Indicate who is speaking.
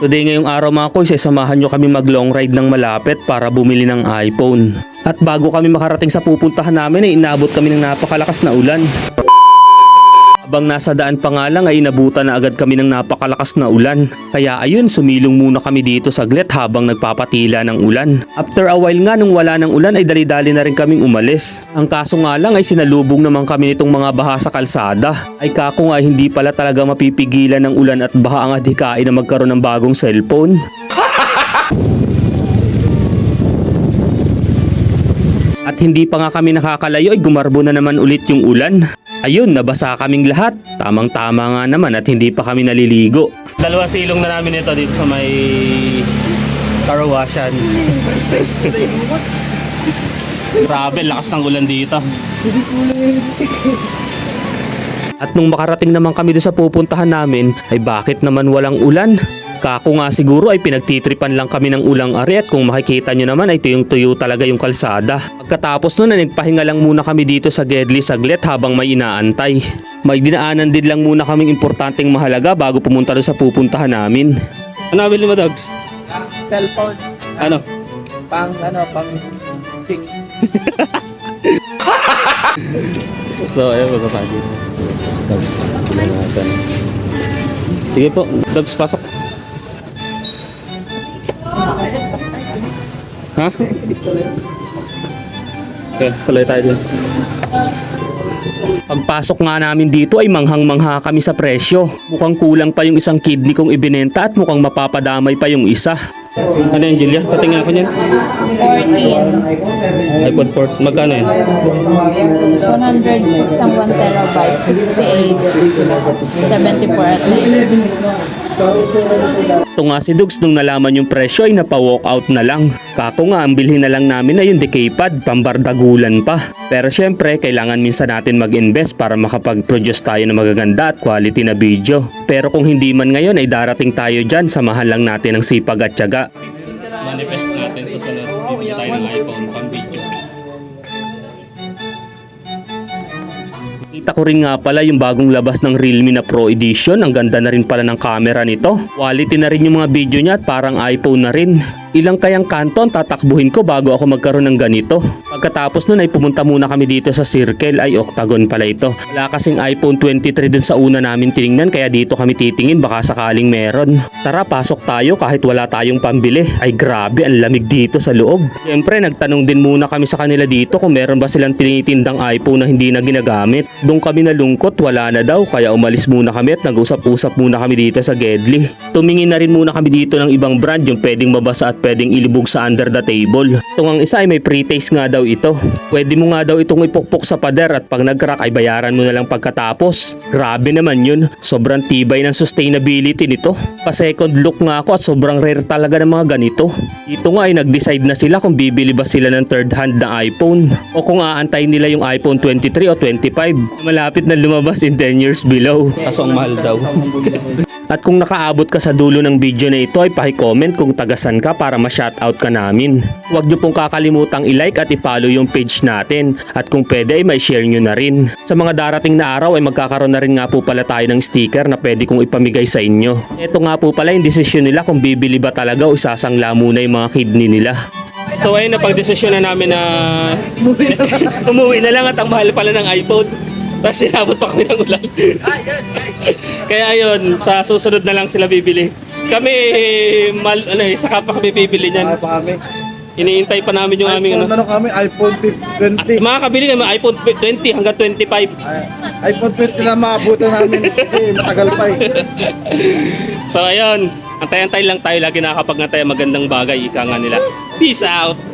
Speaker 1: Today ngayong araw mga koys, ay samahan nyo kami mag long ride ng malapit para bumili ng iPhone. At bago kami makarating sa pupuntahan namin ay inabot kami ng napakalakas na ulan. Habang nasa daan pa nga lang ay inabutan na agad kami ng napakalakas na ulan. Kaya ayun, sumilong muna kami dito saglit habang nagpapatila ng ulan. After a while nga nung wala ng ulan ay dali-dali na rin kaming umalis. Ang kaso nga lang ay sinalubong naman kami nitong mga baha sa kalsada. Ay kako nga hindi pala talaga mapipigilan ng ulan at baha ang adhikain na magkaroon ng bagong cellphone. At hindi pa nga kami nakakalayo ay gumarbo na naman ulit yung ulan. Ayun, nabasa kaming lahat. Tamang-tama nga naman at hindi pa kami naliligo. Dalawa silong na namin ito dito sa may car washan. Grabe, lakas ng ulan dito. At nung makarating naman kami doon sa pupuntahan namin, ay bakit naman walang ulan? Kako nga siguro ay pinagtitripan lang kami ng ulang ari at kung makikita nyo naman ay tuyong tuyo talaga yung kalsada. Pagkatapos nun ay nagpahinga lang muna kami dito sa Gedli saglit habang may inaantay. May dinaanan din lang muna kaming importanteng mahalaga bago pumunta doon sa pupuntahan namin. Ano nabili mo, Dogs?
Speaker 2: Cellphone.
Speaker 1: Ano?
Speaker 2: Pang, ano, pang fix.
Speaker 1: So, ayun, magkakagin. Dogs. Sige po, Dogs, pasok. Ha? Okay, tuloy tayo dun. Pagpasok nga namin dito ay manghang-mangha kami sa presyo. Mukhang kulang pa yung isang kidney kong ibinenta at mukhang mapapadamay pa yung isa. Ano yan, Julia? Patingin ako niyan.
Speaker 3: 14.
Speaker 1: iPod 4. Magkano yan?
Speaker 3: 106 ang 1 terabyte. 68. 74 at 9.
Speaker 1: Ito nga si Dugs nung nalaman yung presyo ay napa-walk out na lang. Kako nga ang bilhin na lang namin ay yung decay pad, pambardagulan pa. Pero syempre, kailangan minsan natin mag-invest para makapag-produce tayo ng magaganda at quality na video. Pero kung hindi man ngayon ay darating tayo dyan, samahan lang natin ang sipag at tiyaga. Manifest natin sa sunod, bibili tayo ng iPhone pang video. Kita ko rin nga pala yung bagong labas ng Realme na Pro Edition. Ang ganda na rin pala ng camera nito. Quality na rin yung mga video niya at parang iPhone na rin. Ilang kayang kanton tatakbuhin ko bago ako magkaroon ng ganito. Pagkatapos nun ay pumunta muna kami dito sa Circle ay Octagon pala ito. Wala kasing iPhone 23 dun sa una namin tiningnan kaya dito kami titingin baka sakaling meron. Tara pasok tayo kahit wala tayong pambili. Ay grabe ang lamig dito sa loob. Siyempre nagtanong din muna kami sa kanila dito kung meron ba silang tinitindang iPhone na hindi na ginagamit. Doon kami nalungkot wala na daw kaya umalis muna kami at nag-usap-usap muna kami dito sa Gedli. Tumingin na rin muna kami dito ng ibang brand yung pwedeng mabasa at pwedeng ilibog sa under the table. Itong ang isa ay may pre-taste nga daw ito. Pwede mo nga daw itong ipukpok sa pader at pag nag-crack ay bayaran mo na lang pagkatapos. Grabe naman yun. Sobrang tibay ng sustainability nito. Pa second look nga ako at sobrang rare talaga ng mga ganito. Dito nga ay nag-decide na sila kung bibili ba sila ng third hand na iPhone o kung aantay nila yung iPhone 23 o 25 malapit na lumabas in 10 years below. Kaso ang mahal daw. At kung nakaabot ka sa dulo ng video na ito ay paki-comment kung tagasan ka para ma-shoutout ka namin. Huwag niyo pong kakalimutang i-like at i-follow yung page natin at kung pwede ay may share nyo na rin. Sa mga darating na araw ay magkakaroon na rin nga po pala tayo ng sticker na pwede kong ipamigay sa inyo. Ito nga po pala yung desisyon nila kung bibili ba talaga o isasangla muna yung mga kidney nila. So ayun na pag-desisyon na namin na umuwi na lang at ang mahal pala ng iPhone. Tapos sinabot pa kami ng ulan. Kaya ayun, sa susunod na lang sila bibili. Kami, mal, ano eh, saka pa kami bibili niyan.
Speaker 4: Ano pa kami?
Speaker 1: Iniintay pa namin yung aming ano.
Speaker 4: ano kami? iPhone 20.
Speaker 1: Makakabili kami iPhone 20 hanggang 25.
Speaker 4: Ay, iPhone 20 na maabutan namin kasi matagal pa eh.
Speaker 1: So ayun, antay-antay lang tayo lagi nakakapag-antay ang magandang bagay, ika nga nila. Peace out!